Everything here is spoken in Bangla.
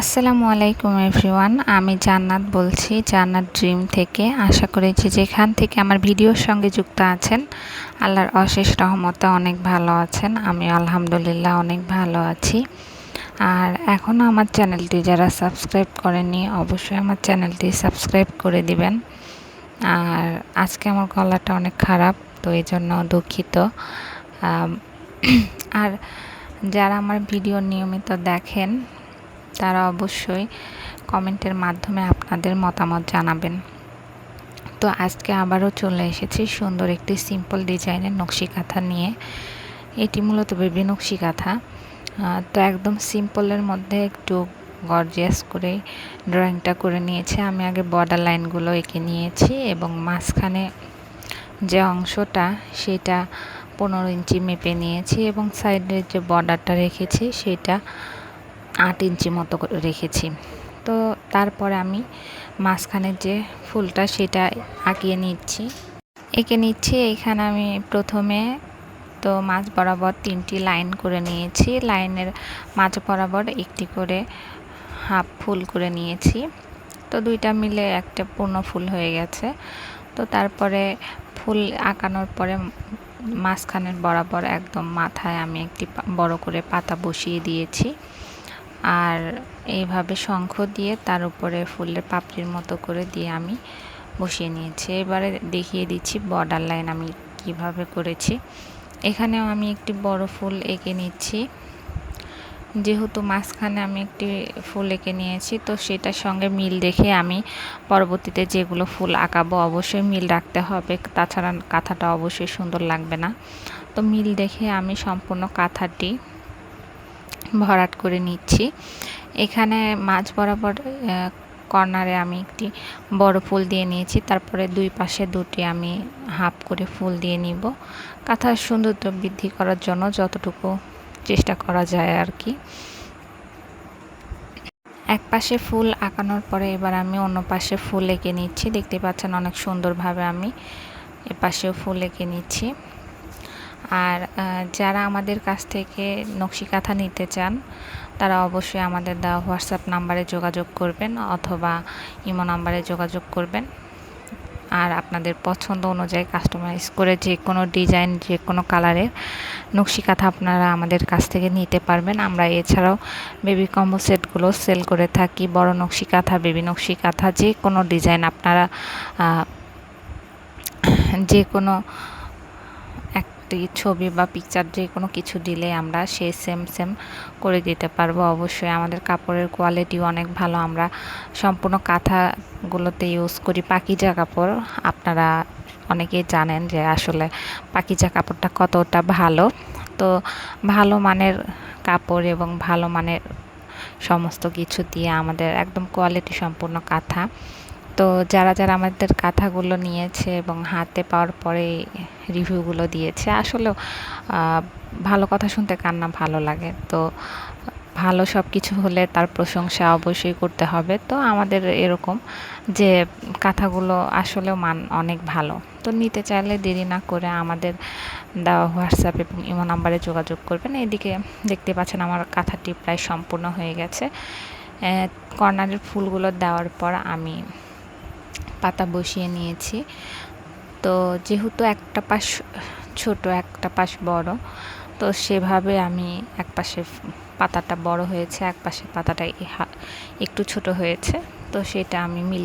আসসালামু আলাইকুম এভরিওয়ান, আমি জান্নাত বলছি, জান্নাত ড্রিম থেকে। আশা করেছি যেখান থেকে আমার ভিডিওর সঙ্গে যুক্ত আছেন, আল্লাহর অশেষ রহমতে অনেক ভালো আছেন আমি আলহামদুলিল্লাহ অনেক ভালো আছি। আর এখনও আমার চ্যানেলটি যারা সাবস্ক্রাইব করেনি অবশ্যই আমার চ্যানেলটি সাবস্ক্রাইব করে দিবেন। আর আজকে আমার গলাটা অনেক খারাপ, তো এই জন্য দুঃখিত আর যারা আমার ভিডিও নিয়মিত দেখেন তারা অবশ্যই কমেন্টের মাধ্যমে আপনাদের মতামত জানাবেন। তো আজকে আবারও চলে এসেছি সুন্দর একটি সিম্পল ডিজাইনের নকশি কাঁথা নিয়ে। এটি মূলত বেবি নকশি কাঁথা তো একদম সিম্পলের মধ্যে একটু গর্জিয়াস করে ড্রয়িংটা করে নিয়েছি। আমি আগে বর্ডার লাইনগুলো এঁকে নিয়েছি এবং মাঝখানে যে অংশটা সেটা পনেরো ইঞ্চি মেপে নিয়েছি এবং সাইডের যে বর্ডারটা রেখেছি সেটা আট ইঞ্চি মতো রেখেছি। তো তারপরে আমি মাঝখানের যে ফুলটা সেটা আঁকিয়ে নিচ্ছি। এঁকে নিচ্ছি, এখানে আমি প্রথমে তো মাছ বরাবর তিনটি লাইন করে নিয়েছি। লাইনের মাছ বরাবর একটি করে হাফ ফুল করে নিয়েছি। তো দুইটা মিলে একটা পূর্ণ ফুল হয়ে গেছে। তো তারপরে ফুল আঁকানোর পরে মাঝখানের বরাবর একদম মাথায় আমি একটি বড় করে পাতা বসিয়ে দিয়েছি। আর এইভাবে শঙ্খ দিয়ে তার উপরে ফুলের পাপড়ির মতো করে দিয়ে আমি বসিয়ে নিয়েছি। এবারে দেখিয়ে দিচ্ছি বর্ডার লাইন আমি কীভাবে করেছি। এখানেও আমি একটি বড় ফুল এঁকে নিচ্ছি। যেহেতু মাঝখানে আমি একটি ফুল এঁকে নিয়েছি, তো সেটার সঙ্গে মিল দেখে আমি পরবর্তীতে যেগুলো ফুল আঁকাবো অবশ্যই মিল রাখতে হবে। তাছাড়া কাঁথাটা অবশ্যই সুন্দর লাগবে না। তো মিল দেখে আমি সম্পূর্ণ কাঁথাটি ভরাট করে নিচ্ছি। এখানে মাছ বরাবর কর্নারে আমি একটি বড় ফুল দিয়ে নিয়েছি। তারপরে দুই পাশে দুটি আমি হাফ করে ফুল দিয়ে নিব। কাঁথার সৌন্দর্য বৃদ্ধি করার জন্য যতটুকু চেষ্টা করা যায় আর কি। এক পাশে ফুল আঁকানোর পরে এবার আমি অন্য পাশে ফুল এঁকে নিচ্ছি। দেখতে পাচ্ছেন অনেক সুন্দরভাবে আমি এ পাশেও ফুল এঁকে নিচ্ছি। আর যারা আমাদের কাছ থেকে নকশি কাঁথা নিতে চান, তারা অবশ্যই আমাদের দেওয়া হোয়াটসঅ্যাপ নাম্বারে যোগাযোগ করবেন অথবা ইমো নাম্বারে যোগাযোগ করবেন। আর আপনাদের পছন্দ অনুযায়ী কাস্টমাইজ করে যে কোনো ডিজাইন, যে কোনো কালারের নকশি কাঁথা আপনারা আমাদের কাছ থেকে নিতে পারবেন। আমরা এছাড়াও বেবি কম্বো সেটগুলো সেল করে থাকি। বড় নকশি কাঁথা বেবি নকশি কাঁথা যে কোনো ডিজাইন আপনারা যে কোনো ছবি বা পিকচার যে কোনো কিছু দিলে আমরা সে সেম সেম করে দিতে পারব। অবশ্যই আমাদের কাপড়ের কোয়ালিটিও অনেক ভালো। আমরা সম্পূর্ণ কাঁথাগুলোতে ইউজ করি পাকিজা কাপড়। আপনারা অনেকেই জানেন যে আসলে পাকিজা কাপড়টা কতটা ভালো। তো ভালো মানের কাপড় এবং ভালো মানের সমস্ত কিছু দিয়ে আমাদের একদম কোয়ালিটি সম্পূর্ণ কাঁথা। তো যারা যারা আমাদের কাঁথাগুলো নিয়েছে এবং হাতে পাওয়ার পরে রিভিউগুলো দিয়েছে, আসলেও ভালো কথা শুনতে কান্না ভালো লাগে। তো, ভালো সব কিছু হলে তার প্রশংসা অবশ্যই করতে হবে। তো আমাদের এরকম যে কাঁথাগুলো আসলেও মান অনেক ভালো। তো নিতে চাইলে দেরি না করে আমাদের দেওয়া হোয়াটসঅ্যাপ এবং ইমো নাম্বারে যোগাযোগ করবেন। এদিকে দেখতে পাচ্ছেন আমার কাঁথাটি প্রায় সম্পূর্ণ হয়ে গেছে। কর্নারের ফুলগুলো দেওয়ার পর আমি পাতা বসিয়ে নিয়েছি। তো যেহেতু একটা পাশ ছোট, একটা পাশ বড়, তো সেভাবে আমি এক পাশে পাতাটা বড় হয়েছে এক পাশে পাতাটা একটু ছোট হয়েছে। তো সেটা আমি মিল